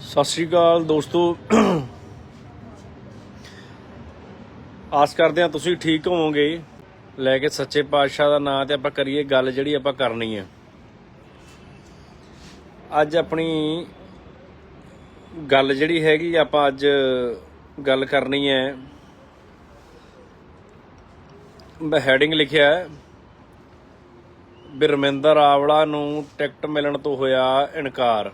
ਸਤਿ ਸ਼੍ਰੀ ਅਕਾਲ ਦੋਸਤੋ। ਆਸ ਕਰਦੇ ਹਾਂ ਤੁਸੀਂ ਠੀਕ ਹੋਵੋਗੇ। ਲੈ ਕੇ ਸੱਚੇ ਪਾਤਸ਼ਾਹ ਦਾ ਨਾਮ ਤੇ ਆਪਾਂ ਕਰੀਏ ਗੱਲ ਜਿਹੜੀ ਆਪਾਂ ਕਰਨੀ ਹੈ ਅੱਜ ਆਪਣੀ ਗੱਲ ਜਿਹੜੀ ਹੈਗੀ ਆਪਾਂ ਅੱਜ ਗੱਲ ਕਰਨੀ ਹੈ। ਮੈਂ ਹੈਡਿੰਗ ਲਿਖਿਆ ਹੈ। ਵੀ ਆਵਲਾ ਨੂੰ ਟਿਕਟ ਮਿਲਣ ਤੋਂ ਹੋਇਆ ਇਨਕਾਰ।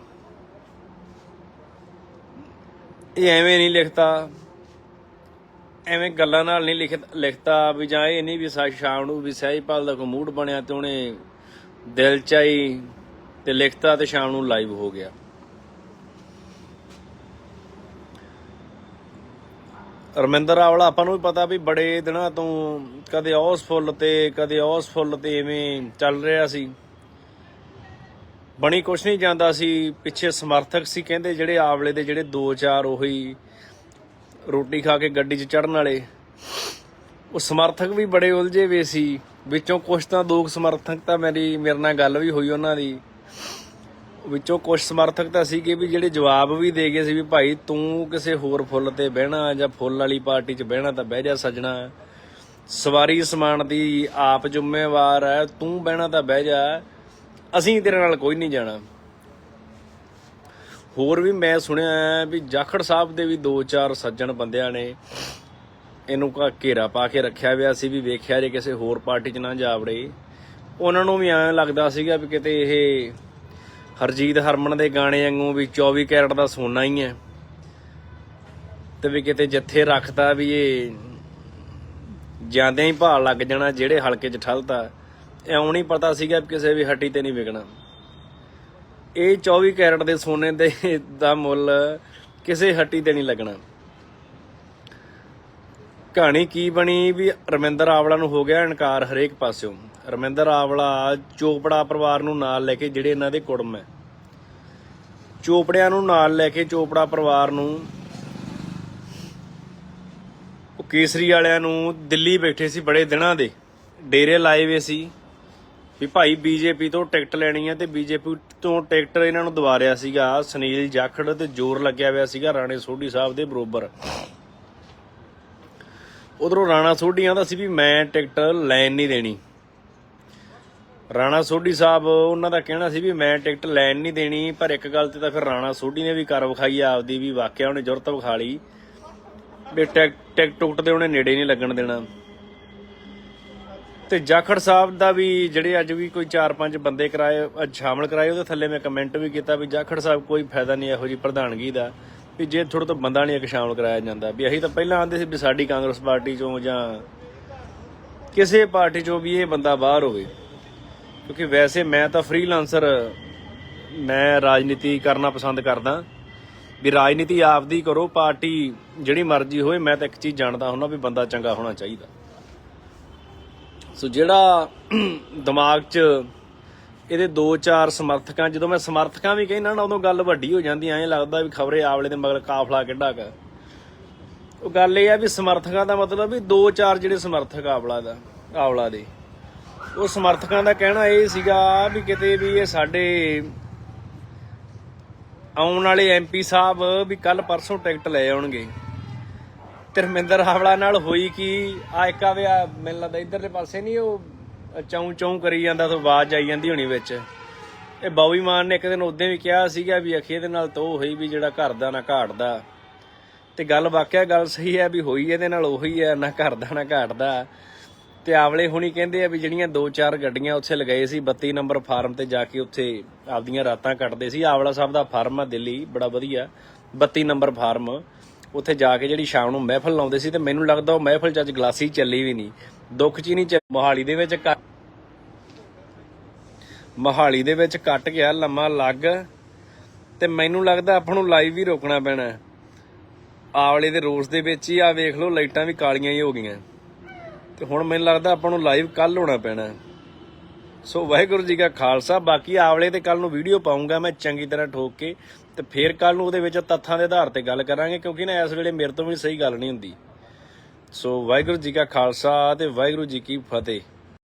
ਇਹ ਐਵੇਂ ਨਹੀਂ ਲਿਖਤਾ। ਐਵੇਂ ਗੱਲਾਂ ਨਾਲ ਨਹੀਂ ਲਿਖ ਲਿਖਤਾ ਵੀ ਜਾਂ ਇਹ ਨਹੀਂ ਵੀ ਸਾ ਸ਼ਾਮ ਨੂੰ ਵੀ ਸਹਿਜਪਾਲ ਦਾ ਕੋਈ ਮੂਡ ਬਣਿਆ ਤੇ ਉਹਨੇ ਦਿਲ ਚ ਤੇ ਲਿਖਤਾ ਤੇ ਸ਼ਾਮ ਨੂੰ ਲਾਈਵ ਹੋ ਗਿਆ। ਰਮਿੰਦਰ ਆਵਲਾ, ਆਪਾਂ ਨੂੰ ਵੀ ਪਤਾ ਵੀ ਬੜੇ ਦਿਨਾਂ ਤੋਂ ਕਦੇ ਔਸ ਫੁੱਲ ਤੇ, ਕਦੇ ਔਸ ਫੁੱਲ ਤੇ ਐਵੇਂ ਚੱਲ ਰਿਹਾ ਸੀ। ਬਣੀ ਕੁਛ ਨਹੀਂ ਜਾਂਦਾ ਸੀ, ਪਿੱਛੇ ਸਮਰਥਕ ਸੀ, ਕਹਿੰਦੇ ਜਿਹੜੇ ਆਵਲੇ ਦੇ ਜਿਹੜੇ ਦੋ ਚਾਰ ਉਹੀ ਰੋਟੀ ਖਾ ਕੇ ਗੱਡੀ 'ਚ ਚੜਨ ਵਾਲੇ, ਉਹ ਸਮਰਥਕ ਵੀ ਬੜੇ ਉਲਝੇ ਵੇ ਸੀ। ਵਿੱਚੋਂ ਕੁਛ ਤਾਂ ਦੋ ਸਮਰਥਕ ਤਾਂ ਮੇਰੀ, ਮੇਰੇ ਨਾਲ ਗੱਲ ਵੀ ਹੋਈ ਉਹਨਾਂ ਦੀ। ਵਿੱਚੋਂ ਕੁਝ ਸਮਰਥਕ ਤਾਂ ਸੀਗੇ ਵੀ ਜਿਹੜੇ ਜਵਾਬ ਵੀ ਦੇ ਗਏ ਸੀ ਵੀ ਭਾਈ ਤੂੰ ਕਿਸੇ ਹੋਰ ਫੁੱਲ ਤੇ ਬਹਿਣਾ ਜਾਂ ਫੁੱਲ ਵਾਲੀ ਪਾਰਟੀ 'ਚ ਬਹਿਣਾ ਤਾਂ ਬਹਿ ਜਾ ਸਜਣਾ। ਸਵਾਰੀ ਸਮਾਨ ਦੀ ਆਪ ਜ਼ਿੰਮੇਵਾਰ ਹੈ, ਤੂੰ ਬਹਿਣਾ ਤਾਂ ਬਹਿ ਜਾ। ਅਸੀਂ ਤੇਰੇ ਨਾਲ ਕੋਈ ਨਹੀਂ ਜਾਣਾ। ਹੋਰ ਵੀ ਮੈਂ ਸੁਣਿਆ ਹੈ ਵੀ ਜਾਖੜ ਸਾਹਿਬ ਦੇ ਵੀ ਦੋ ਚਾਰ ਸੱਜਣ ਬੰਦਿਆਂ ਨੇ ਇਹਨੂੰ ਘਾ, ਘੇਰਾ ਪਾ ਕੇ ਰੱਖਿਆ ਹੋਇਆ ਸੀ ਵੀ ਵੇਖਿਆ ਜੇ ਕਿਸੇ ਹੋਰ ਪਾਰਟੀ 'ਚ ਨਾ ਜਾਵੜੇ ਉਹਨਾਂ ਨੂੰ ਵੀ ਐਂ ਲੱਗਦਾ ਸੀਗਾ ਵੀ ਕਿਤੇ ਇਹ ਹਰਜੀਤ ਹਰਮਨ ਦੇ ਗਾਣੇ ਵਾਂਗੂ ਵੀ 24 ਕੈਰਟ ਦਾ ਸੋਨਾ ਹੀ ਹੈ। ਤੇ ਵੀ ਕਿਤੇ ਜਿੱਥੇ ਰੱਖਦਾ ਵੀ ਇਹ ਜਾਂਦਿਆਂ ਹੀ ਭਾਅ ਲੱਗ ਜਾਣਾ, ਜਿਹੜੇ ਹਲਕੇ 'ਚ ਠਲਦਾ ਇਉਂ ਨਹੀਂ ਪਤਾ ਸੀਗਾ ਕਿਸੇ ਵੀ ਹੱਟੀ ਤੇ ਨਹੀਂ ਵਿਕਣਾ। ਇਹ 24 ਕੈਰਟ ਦੇ ਸੋਨੇ ਦੇ ਦਾ ਮੁੱਲ ਕਿਸੇ ਹੱਟੀ ਤੇ ਨਹੀਂ ਲੱਗਣਾ। ਕਹਾਣੀ ਕੀ ਬਣੀ? ਵੀ ਰਮਿੰਦਰ ਆਵਲਾ ਨੂੰ ਹੋ ਗਿਆ ਇਨਕਾਰ ਹਰੇਕ ਪਾਸਿਓਂ। ਰਮਿੰਦਰ ਆਵਲਾ ਚੋਪੜਾ ਪਰਿਵਾਰ ਨੂੰ ਨਾਲ ਲੈ ਕੇ, ਜਿਹੜੇ ਇਹਨਾਂ ਦੇ ਕੁੜਮ ਹੈ। ਚੋਪੜਿਆਂ ਨੂੰ ਨਾਲ ਲੈ ਕੇ ਚੋਪੜਾ ਪਰਿਵਾਰ ਨੂੰ ਉਹ ਕੇਸਰੀ ਵਾਲਿਆਂ ਨੂੰ ਦਿੱਲੀ ਬੈਠੇ ਸੀ ਬੜੇ ਦਿਨਾਂ ਦੇ। ਡੇਰੇ ਲਾਏ ਵੇ ਸੀ। ਵੀ ਭਾਈ ਬੀਜੇਪੀ ਤੋਂ ਟਿਕਟ ਲੈਣੀ ਹੈ ਤੇ ਬੀਜੇਪੀ ਤੋਂ ਟਿਕਟ ਇਹਨਾਂ ਨੂੰ ਦਵਾ ਰਿਆ ਸੀਗਾ। ਸੁਨੀਲ ਜਾਖੜ ਤੇ ਜ਼ੋਰ ਲੱਗਿਆ ਹੋਇਆ ਸੀਗਾ ਰਾਣੇ ਸੋਢੀ ਸਾਹਿਬ ਦੇ ਬਰੋਬਰ। ਉਧਰੋਂ ਰਾਣਾ ਸੋਢੀਆਂ ਦਾ ਸੀ ਵੀ ਮੈਂ ਟਿਕਟ ਲੈਣ ਨਹੀਂ ਦੇਣੀ। ਰਾਣਾ ਸੋਢੀ ਸਾਹਿਬ ਉਹਨਾਂ ਦਾ ਕਹਿਣਾ ਸੀ ਵੀ ਮੈਂ ਟਿਕਟ ਲੈਣ ਨਹੀਂ ਦੇਣੀ, ਪਰ ਇੱਕ ਗੱਲ ਤੇ ਤਾਂ ਫਿਰ ਰਾਣਾ ਸੋਢੀ ਨੇ ਵੀ ਕਰ ਵਿਖਾਈ ਆਪਦੀ ਵੀ ਵਾਕਿਆ ਉਹਨੇ ਜ਼ਰੂਰਤ ਵਿਖਾ ਲਈ। ਵੀ ਟਿਕ ਟਿਕ ਟੁਕਟ ਦੇ ਉਹਨੇ ਨੇੜੇ ਨਹੀਂ ਲੱਗਣ ਦੇਣਾ। ਤੇ ਜਾਖੜ ਸਾਹਿਬ ਦਾ ਵੀ ਜਿਹੜੇ ਅੱਜ ਵੀ ਕੋਈ 4-5 ਬੰਦੇ ਕਰਾਏ, ਅੱਜ ਸ਼ਾਮਲ ਕਰਾਏ, ਉਹਦੇ ਥੱਲੇ ਮੈਂ ਕਮੈਂਟ ਵੀ ਕੀਤਾ ਵੀ ਜਾਖੜ ਸਾਹਿਬ ਕੋਈ ਫਾਇਦਾ ਨਹੀਂ ਇਹੋ ਜੀ ਪ੍ਰਧਾਨਗੀ ਦਾ, ਵੀ ਜੇ ਥੋੜਾ ਤੋਂ ਬੰਦਾ ਨਹੀਂ ਇੱਕ ਸ਼ਾਮਲ ਕਰਾਇਆ ਜਾਂਦਾ। ਵੀ ਅਸੀਂ ਤਾਂ ਪਹਿਲਾਂ ਆਂਦੇ ਸੀ ਵੀ ਸਾਡੀ ਕਾਂਗਰਸ ਪਾਰਟੀ ਚੋਂ ਜਾਂ ਕਿਸੇ ਪਾਰਟੀ ਚੋਂ ਵੀ ਇਹ ਬੰਦਾ ਬਾਹਰ ਹੋਵੇ। ਕਿਉਂਕਿ ਵੈਸੇ ਮੈਂ ਤਾਂ ਫ੍ਰੀਲਾਂਸਰ ਮੈਂ ਰਾਜਨੀਤੀ ਕਰਨਾ ਪਸੰਦ ਕਰਦਾ। ਵੀ ਰਾਜਨੀਤੀ ਆਪਦੀ ਕਰੋ, ਪਾਰਟੀ ਜਿਹੜੀ ਮਰਜ਼ੀ ਹੋਵੇ ਮੈਂ ਤਾਂ ਇੱਕ ਚੀਜ਼ ਜਾਣਦਾ ਹੁੰਦਾ ਵੀ ਬੰਦਾ ਚੰਗਾ ਹੋਣਾ ਚਾਹੀਦਾ। ਸੋ ਜਿਹੜਾ ਦਿਮਾਗ 'ਚ ਇਹਦੇ ਦੋ ਚਾਰ ਸਮਰਥਕਾਂ, ਜਦੋਂ ਮੈਂ ਸਮਰਥਕਾਂ ਵੀ ਕਹਿੰਦਾ ਨਾ, ਉਦੋਂ ਗੱਲ ਵੱਡੀ ਹੋ ਜਾਂਦੀ, ਐਂ ਲੱਗਦਾ ਵੀ ਖਬਰੇ ਆਵਲੇ ਦੇ ਮਗਰ ਕਾਫਲਾ ਕਿੱਡਾ ਕ। ਉਹ ਗੱਲ ਇਹ ਆ ਵੀ ਸਮਰਥਕਾਂ ਦਾ ਮਤਲਬ ਵੀ ਦੋ ਚਾਰ ਜਿਹੜੇ ਸਮਰਥਕ ਆਵਲਾ ਦਾ, ਆਵਲਾ ਦੇ। ਉਹ ਸਮਰਥਕਾਂ ਦਾ ਕਹਿਣਾ ਇਹ ਸੀਗਾ ਵੀ ਕਿਤੇ ਵੀ ਇਹ ਸਾਡੇ ਆਉਣ ਵਾਲੇ ਐਮਪੀ ਸਾਹਿਬ ਵੀ ਕੱਲ ਪਰਸੋਂ ਟਿਕਟ ਲੈ ਆਉਣਗੇ। ਧਰਮਿੰਦਰ ਆਵਲਾ ਨਾਲ ਹੋਈ ਕੀ? ਆ ਇੱਕ ਆਵੇ, ਆ ਮੈਨੂੰ ਲੱਗਦਾ ਇਧਰਲੇ ਪਾਸੇ ਨਹੀਂ, ਉਹ ਚੌਂ ਚੌਂ ਕਰੀ ਜਾਂਦਾ ਤਾਂ ਆਵਾਜ਼ ਆਈ ਜਾਂਦੀ ਹੋਣੀ ਵਿੱਚ। ਇਹ ਬਾਬੀ ਮਾਨ ਨੇ ਇੱਕ ਦਿਨ ਉਦੋਂ ਵੀ ਕਿਹਾ ਸੀਗਾ ਵੀ ਅਖੇ ਦੇ ਨਾਲ ਤੋ ਹੋਈ ਵੀ ਜਿਹੜਾ ਘਰ ਦਾ ਨਾ ਘਾਟ ਦਾ ਤੇ ਗੱਲ ਵਾਕਿਆ ਗੱਲ ਸਹੀ ਹੈ ਵੀ ਹੋਈ ਇਹਦੇ ਨਾਲ ਉਹੀ ਹੈ, ਨਾ ਘਰ ਦਾ ਨਾ ਘਾਟ ਦਾ ਤੇ ਆਵਲੇ ਹੁਣੀ ਕਹਿੰਦੇ ਆ ਵੀ ਜਿਹੜੀਆਂ ਦੋ ਚਾਰ ਗੱਡੀਆਂ ਉੱਥੇ ਲਗਾਏ ਸੀ 32 ਨੰਬਰ ਫਾਰਮ ਤੇ ਜਾ ਕੇ ਉੱਥੇ ਆਪਦੀਆਂ ਰਾਤਾਂ ਕੱਟਦੇ ਸੀ। ਆਵਲਾ ਸਾਹਿਬ ਦਾ ਫਾਰਮ ਆ ਦਿੱਲੀ, ਬੜਾ ਵਧੀਆ। 32 ਨੰਬਰ ਫਾਰਮ। ਉੱਥੇ ਜਾ ਕੇ ਜਿਹੜੀ ਸ਼ਾਮ ਨੂੰ ਮਹਿਫਲ ਲਾਉਂਦੇ ਸੀ ਤੇ ਮੈਨੂੰ ਲੱਗਦਾ ਉਹ ਮਹਿਫਲ ਚ ਅੱਜ ਗਲਾਸੀ ਚੱਲੀ ਵੀ ਨਹੀਂ। ਦੁੱਖ ਚ ਹੀ ਨਹੀਂ ਚੱਲ- ਮੋਹਾਲੀ ਦੇ ਵਿੱਚ ਕੱਟ- ਮੋਹਾਲੀ ਦੇ ਵਿੱਚ ਕੱਟ ਗਿਆ ਲੰਮਾ ਲੱਗ ਤੇ ਮੈਨੂੰ ਲੱਗਦਾ ਆਪਾਂ ਨੂੰ ਲਾਈਵ ਵੀ ਰੋਕਣਾ ਪੈਣਾ ਆਵਲੇ ਦੇ ਰੋਸ ਦੇ ਵਿੱਚ ਹੀ ਆ ਵੇਖ ਲਓ, ਲਾਈਟਾਂ ਵੀ ਕਾਲੀਆਂ ਹੀ ਹੋ ਗਈਆਂ। ਤੇ ਹੁਣ ਮੈਨੂੰ ਲੱਗਦਾ ਆਪਾਂ ਨੂੰ ਲਾਈਵ ਕੱਲ ਹੋਣਾ ਪੈਣਾ ਸੋ ਵਾਹਿਗੁਰੂ ਜੀ ਕਾ ਖਾਲਸਾ। ਬਾਕੀ ਆਵਲੇ ਤੇ ਕੱਲ ਨੂੰ ਵੀਡੀਓ ਪਾਉਂਗਾ ਮੈਂ ਚੰਗੀ ਤਰ੍ਹਾਂ ਠੋਕ ਕੇ ਤੇ ਫੇਰ ਕੱਲ ਨੂੰ ਉਹਦੇ ਵਿੱਚ ਤੱਥਾਂ ਦੇ ਆਧਾਰ ਤੇ ਗੱਲ ਕਰਾਂਗੇ ਕਿਉਂਕਿ ਨਾ ਇਸ ਵੇਲੇ ਮੇਰੇ ਤੋਂ ਵੀ ਸਹੀ ਗੱਲ ਨਹੀਂ ਹੁੰਦੀ। ਸੋ ਵਾਹਿਗੁਰੂ ਜੀ ਕਾ ਖਾਲਸਾ ਤੇ ਵਾਹਿਗੁਰੂ ਜੀ ਕੀ ਫਤਿਹ।